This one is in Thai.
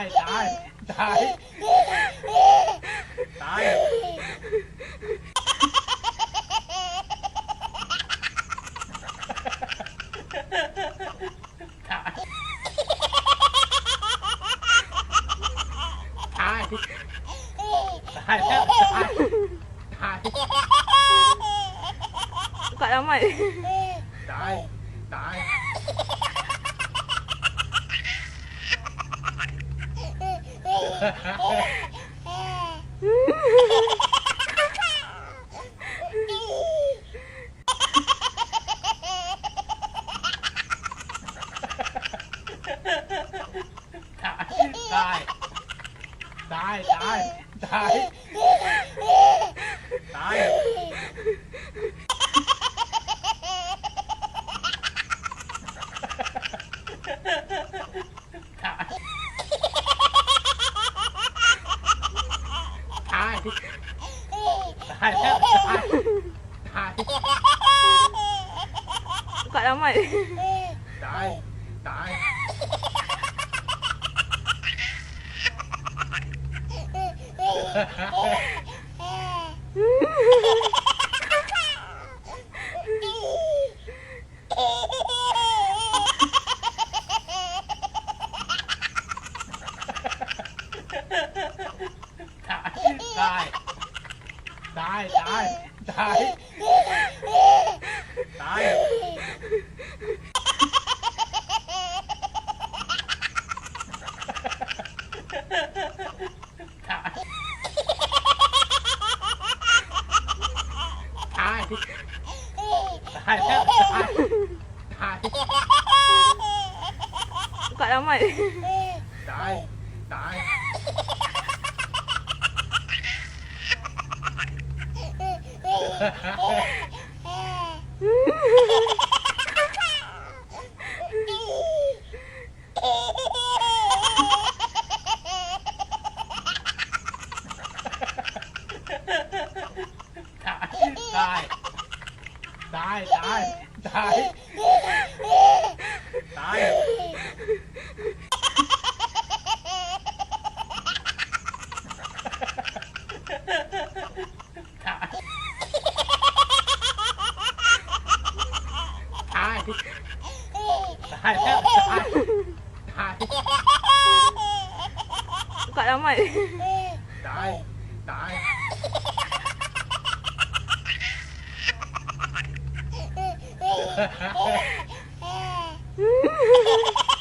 Tại, tại, tại Tại Tại Tại Tại Tại Tại lắm mày? Tại Tại ตายตายตายตาย ตายแล้วตายตายกดเอาใหม่ตายตายฮ่าฮ่าฮ่า ได้ ได้ได้ได้ได้ายแล้วตายตายกดแล้วใหม่ตายตาย ได้ ได้ ได้ ได้ ได้ายแล้วตายตาย gọi ông mày ตายตาย Mm-hmm.